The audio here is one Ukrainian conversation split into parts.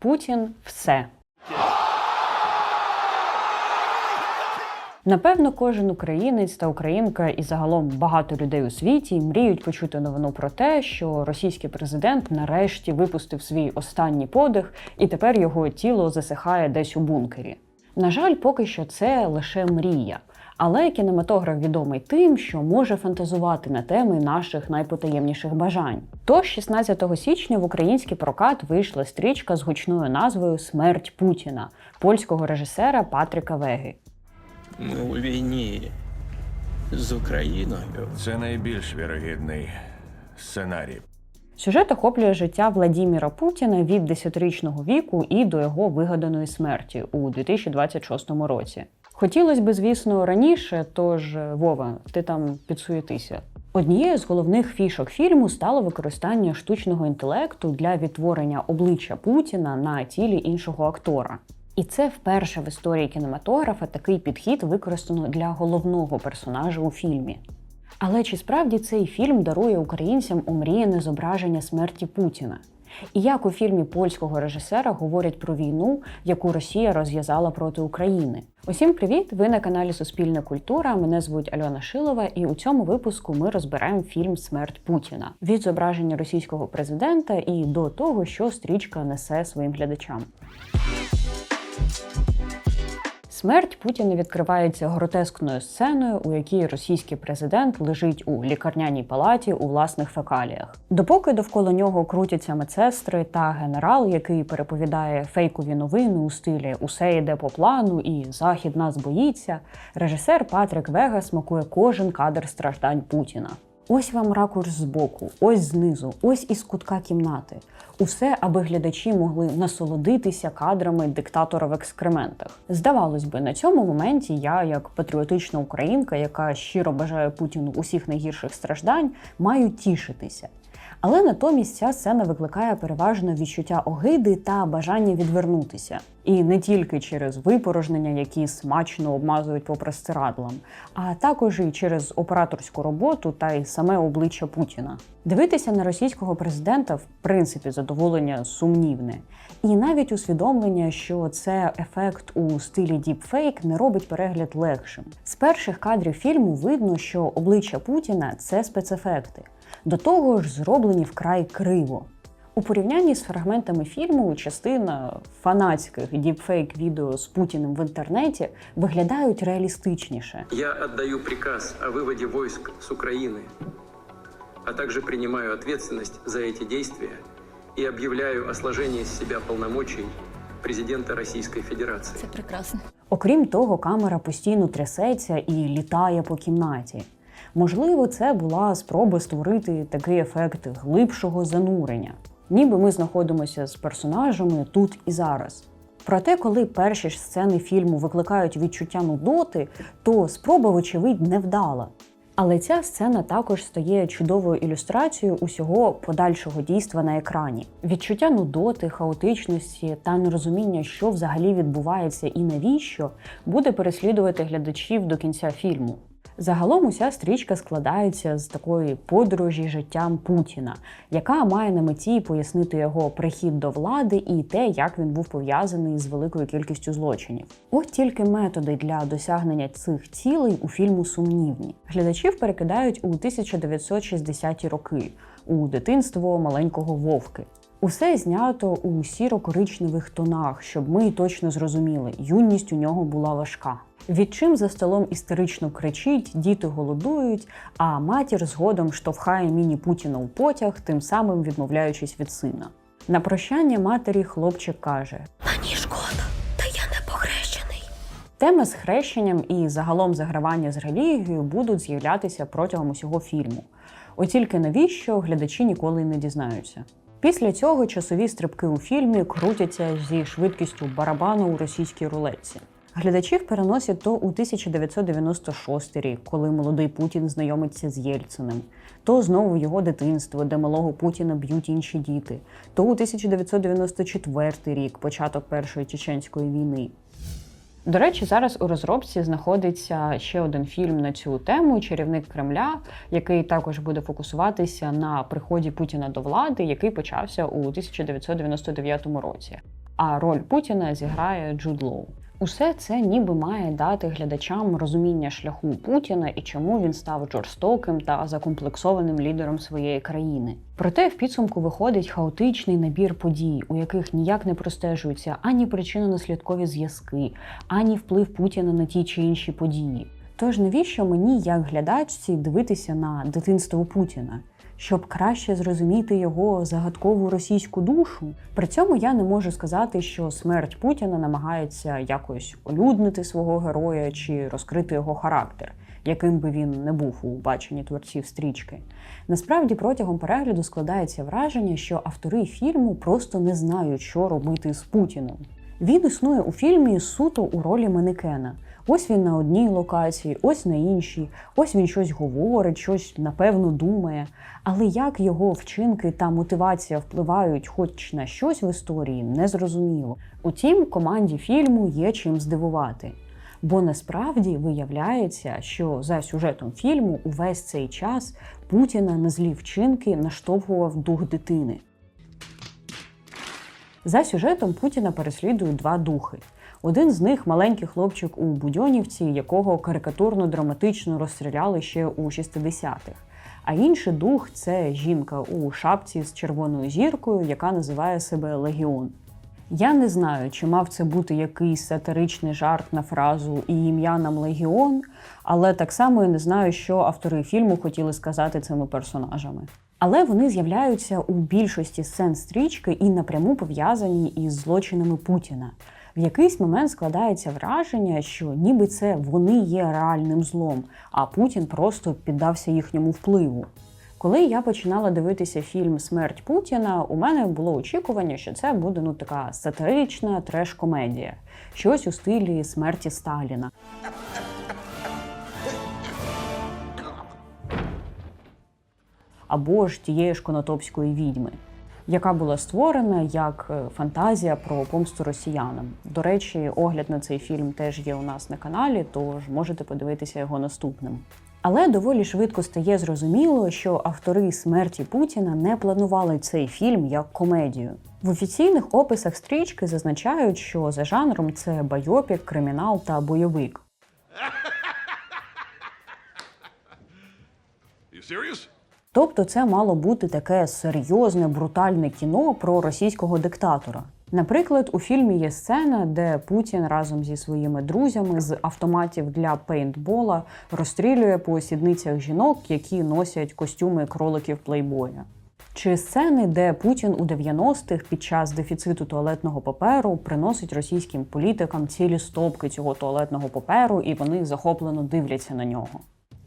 Путін все. Напевно, кожен українець та українка і загалом багато людей у світі мріють почути новину про те, що російський президент нарешті випустив свій останній подих, і тепер його тіло засихає десь у бункері. На жаль, поки що це лише мрія. Але кінематограф відомий тим, що може фантазувати на теми наших найпотаємніших бажань. Тож 16 січня в український прокат вийшла стрічка з гучною назвою Смерть Путіна польського режисера Патріка Веги. Ми у війні з Україною. Це найбільш вірогідний сценарій. Сюжет охоплює життя Владіміра Путіна від 10-річного віку і до його вигаданої смерті у 2026 році. Хотілося б, звісно, раніше, тож Вова, ти там підсуєтися. Однією з головних фішок фільму стало використання штучного інтелекту для відтворення обличчя Путіна на тілі іншого актора. І це вперше в історії кінематографа такий підхід використано для головного персонажа у фільмі. Але чи справді цей фільм дарує українцям омріяне зображення смерті Путіна? І як у фільмі польського режисера говорять про війну, яку Росія розв'язала проти України? Усім привіт! Ви на каналі Суспільна культура. Мене звуть Альона Шилова, і у цьому випуску ми розбираємо фільм Смерть Путіна від зображення російського президента і до того, що стрічка несе своїм глядачам. Смерть Путіна відкривається гротескною сценою, у якій російський президент лежить у лікарняній палаті у власних фекаліях. Допоки довкола нього крутяться медсестри та генерал, який переповідає фейкові новини у стилі Усе йде по плану і Захід нас боїться. Режисер Патрік Вега смакує кожен кадр страждань Путіна. Ось вам ракурс збоку, ось знизу, ось із кутка кімнати. Усе, аби глядачі могли насолодитися кадрами диктатора в екскрементах. Здавалось би, на цьому моменті я, як патріотична українка, яка щиро бажає Путіну усіх найгірших страждань, маю тішитися. Але натомість ця сцена викликає переважно відчуття огиди та бажання відвернутися. І не тільки через випорожнення, які смачно обмазують по простирадлам, а також і через операторську роботу та й саме обличчя Путіна. Дивитися на російського президента в принципі задоволення сумнівне, і навіть усвідомлення, що це ефект у стилі діпфейк, не робить перегляд легшим. З перших кадрів фільму видно, що обличчя Путіна це спецефекти До того ж, зроблені вкрай криво. У порівнянні з фрагментами фільму частина фанатських діпфейк відео з Путіним в інтернеті виглядають реалістичніше. Я отдаю приказ о выводе войск с Украины, а также принимаю ответственность за эти действия и объявляю о сложении с себя полномочий президента Российской Федерации. Це прекрасно. Окрім того, камера постійно трясеться і літає по кімнаті. Можливо, це була спроба створити такий ефект глибшого занурення, ніби ми знаходимося з персонажами тут і зараз. Проте, коли перші ж сцени фільму викликають відчуття нудоти, то спроба, вочевидь, невдала. Але ця сцена також стає чудовою ілюстрацією усього подальшого дійства на екрані. Відчуття нудоти, хаотичності та нерозуміння, що взагалі відбувається і навіщо, буде переслідувати глядачів до кінця фільму. Загалом уся стрічка складається з такої подорожі життям Путіна, яка має на меті пояснити його прихід до влади і те, як він був пов'язаний з великою кількістю злочинів. От тільки методи для досягнення цих цілей у фільму сумнівні. Глядачів перекидають у 1960-ті роки у дитинство маленького вовки. Усе знято у сіро-коричневих тонах, щоб ми точно зрозуміли, юність у нього була важка. Відчим за столом істерично кричить, діти голодують, а матір згодом штовхає міні Путіна у потяг, тим самим відмовляючись від сина. На прощання матері хлопчик каже: Мені шкода, та я не похрещений. Теми з хрещенням і загалом загравання з релігією будуть з'являтися протягом усього фільму. От тільки навіщо глядачі ніколи не дізнаються. Після цього часові стрибки у фільмі крутяться зі швидкістю барабану у російській рулетці. Глядачів переносять то у 1996 рік, коли молодий Путін знайомиться з Єльциним, то знову його дитинство, де малого Путіна б'ють інші діти, то у 1994 рік, початок першої чеченської війни. До речі, зараз у розробці знаходиться ще один фільм на цю тему Чарівник Кремля, який також буде фокусуватися на приході Путіна до влади, який почався у 1999 році. а роль Путіна зіграє Джуд Лоу. Усе це ніби має дати глядачам розуміння шляху Путіна і чому він став жорстоким та закомплексованим лідером своєї країни. Проте в підсумку виходить хаотичний набір подій, у яких ніяк не простежуються ані причинно-наслідкові зв'язки, ані вплив Путіна на ті чи інші події. Тож навіщо мені, як глядачці, дивитися на дитинство Путіна? Щоб краще зрозуміти його загадкову російську душу. При цьому я не можу сказати, що смерть Путіна намагається якось олюднити свого героя чи розкрити його характер, яким би він не був у баченні творців стрічки. Насправді, протягом перегляду складається враження, що автори фільму просто не знають, що робити з Путіним. Він існує у фільмі суто у ролі манекена. Ось він на одній локації, ось на іншій, ось він щось говорить, щось напевно думає. Але як його вчинки та мотивація впливають хоч на щось в історії, не зрозуміло. Утім, команді фільму є чим здивувати. Бо насправді виявляється, що за сюжетом фільму увесь цей час Путіна на злі вчинки наштовхував дух дитини. За сюжетом Путіна переслідують два духи. Один з них маленький хлопчик у Будьонівці, якого карикатурно драматично розстріляли ще у 60-х. А інший дух це жінка у шапці з червоною зіркою, яка називає себе Легіон. Я не знаю, чи мав це бути якийсь сатиричний жарт на фразу і ім'я нам Легіон, але так само і не знаю, що автори фільму хотіли сказати цими персонажами. Але вони з'являються у більшості сцен стрічки і напряму пов'язані із злочинами Путіна. В якийсь момент складається враження, що ніби це вони є реальним злом, а Путін просто піддався їхньому впливу. Коли я починала дивитися фільм Смерть Путіна, у мене було очікування, що це буде ну така сатирична треш-комедія, щось у стилі смерті Сталіна. Або ж тієї ж конотопської відьми, яка була створена як е, фантазія про помсту росіянам. До речі, огляд на цей фільм теж є у нас на каналі, тож можете подивитися його наступним. Але доволі швидко стає зрозуміло, що автори смерті Путіна не планували цей фільм як комедію. В офіційних описах стрічки зазначають, що за жанром це байопік, кримінал та бойовик. You serious? Тобто це мало бути таке серйозне, брутальне кіно про російського диктатора. Наприклад, у фільмі є сцена, де Путін разом зі своїми друзями з автоматів для пейнтбола розстрілює по сідницях жінок, які носять костюми кроликів плейбоя. Чи сцени, де Путін у 90-х під час дефіциту туалетного паперу приносить російським політикам цілі стопки цього туалетного паперу, і вони захоплено дивляться на нього.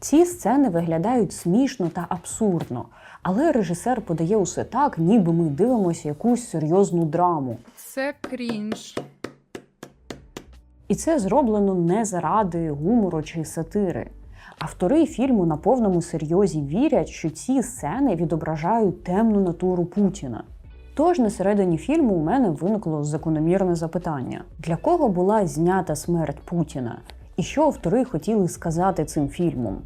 Ці сцени виглядають смішно та абсурдно, але режисер подає усе так, ніби ми дивимося якусь серйозну драму. Це крінж. І це зроблено не заради гумору чи сатири. Автори фільму на повному серйозі вірять, що ці сцени відображають темну натуру Путіна. Тож на середині фільму у мене виникло закономірне запитання: для кого була знята смерть Путіна? І що автори хотіли сказати цим фільмом?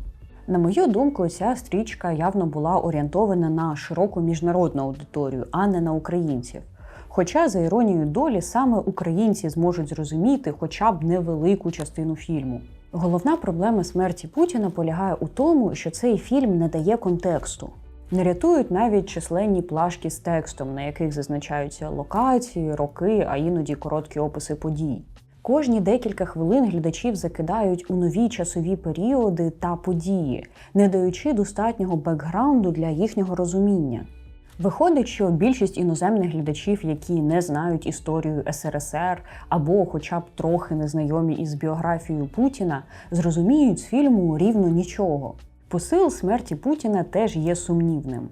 На мою думку, ця стрічка явно була орієнтована на широку міжнародну аудиторію, а не на українців. Хоча, за іронією долі, саме українці зможуть зрозуміти хоча б невелику частину фільму. Головна проблема смерті Путіна полягає у тому, що цей фільм не дає контексту. Не рятують навіть численні плашки з текстом, на яких зазначаються локації, роки, а іноді короткі описи подій. Кожні декілька хвилин глядачів закидають у нові часові періоди та події, не даючи достатнього бекграунду для їхнього розуміння. Виходить, що більшість іноземних глядачів, які не знають історію СРСР або, хоча б трохи незнайомі із біографією Путіна, зрозуміють з фільму рівно нічого. Посил смерті Путіна теж є сумнівним.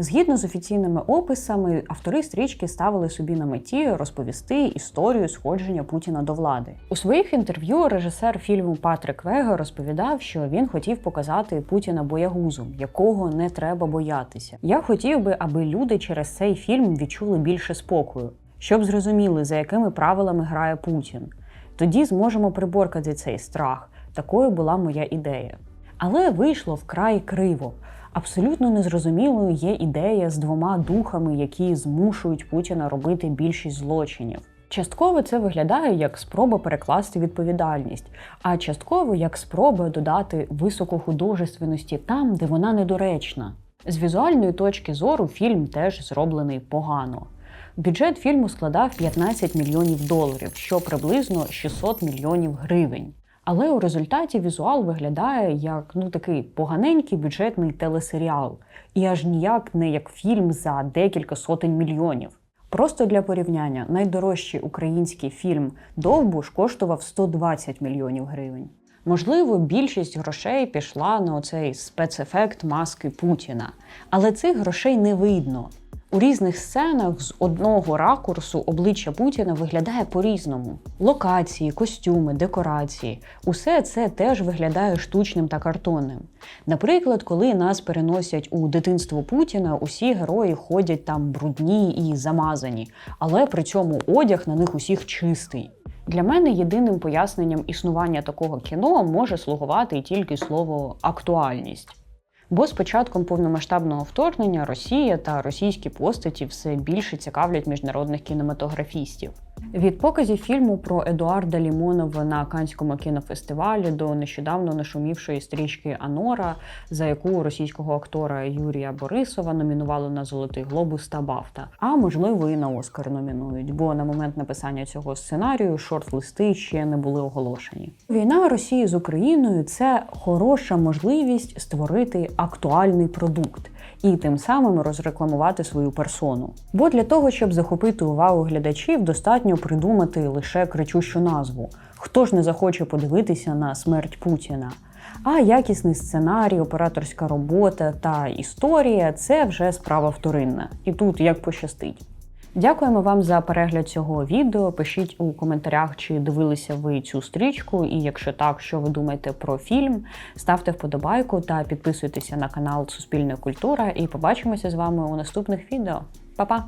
Згідно з офіційними описами, автори стрічки ставили собі на меті розповісти історію сходження Путіна до влади. У своїх інтерв'ю режисер фільму Патрик Вега розповідав, що він хотів показати Путіна боягузом, якого не треба боятися. Я хотів би, аби люди через цей фільм відчули більше спокою, щоб зрозуміли, за якими правилами грає Путін. Тоді зможемо приборкати цей страх. Такою була моя ідея. Але вийшло вкрай криво. Абсолютно незрозумілою є ідея з двома духами, які змушують Путіна робити більшість злочинів. Частково це виглядає як спроба перекласти відповідальність, а частково як спроба додати високохудожественності там, де вона недоречна. З візуальної точки зору фільм теж зроблений погано. Бюджет фільму складав 15 мільйонів доларів, що приблизно 600 мільйонів гривень. Але у результаті візуал виглядає як ну такий поганенький бюджетний телесеріал, і аж ніяк не як фільм за декілька сотень мільйонів. Просто для порівняння, найдорожчий український фільм Довбуш коштував 120 мільйонів гривень. Можливо, більшість грошей пішла на оцей спецефект маски Путіна, але цих грошей не видно. У різних сценах з одного ракурсу обличчя Путіна виглядає по-різному. Локації, костюми, декорації усе це теж виглядає штучним та картонним. Наприклад, коли нас переносять у дитинство Путіна, усі герої ходять там брудні і замазані, але при цьому одяг на них усіх чистий. Для мене єдиним поясненням існування такого кіно може слугувати тільки слово актуальність. Бо з початком повномасштабного вторгнення Росія та російські постаті все більше цікавлять міжнародних кінематографістів. Від показів фільму про Едуарда Лімонова на Канському кінофестивалі до нещодавно нашумівшої стрічки Анора, за яку російського актора Юрія Борисова номінували на Золотий Глобус та Бафта. А можливо і на Оскар номінують, бо на момент написання цього сценарію шорт-листи ще не були оголошені. Війна Росії з Україною це хороша можливість створити актуальний продукт і тим самим розрекламувати свою персону. Бо для того, щоб захопити увагу глядачів, достатньо придумати лише кричущу назву. Хто ж не захоче подивитися на смерть Путіна? А якісний сценарій, операторська робота та історія це вже справа вторинна. І тут як пощастить. Дякуємо вам за перегляд цього відео. Пишіть у коментарях, чи дивилися ви цю стрічку, і якщо так, що ви думаєте про фільм. Ставте вподобайку та підписуйтеся на канал Суспільна культура. І побачимося з вами у наступних відео. Па-па!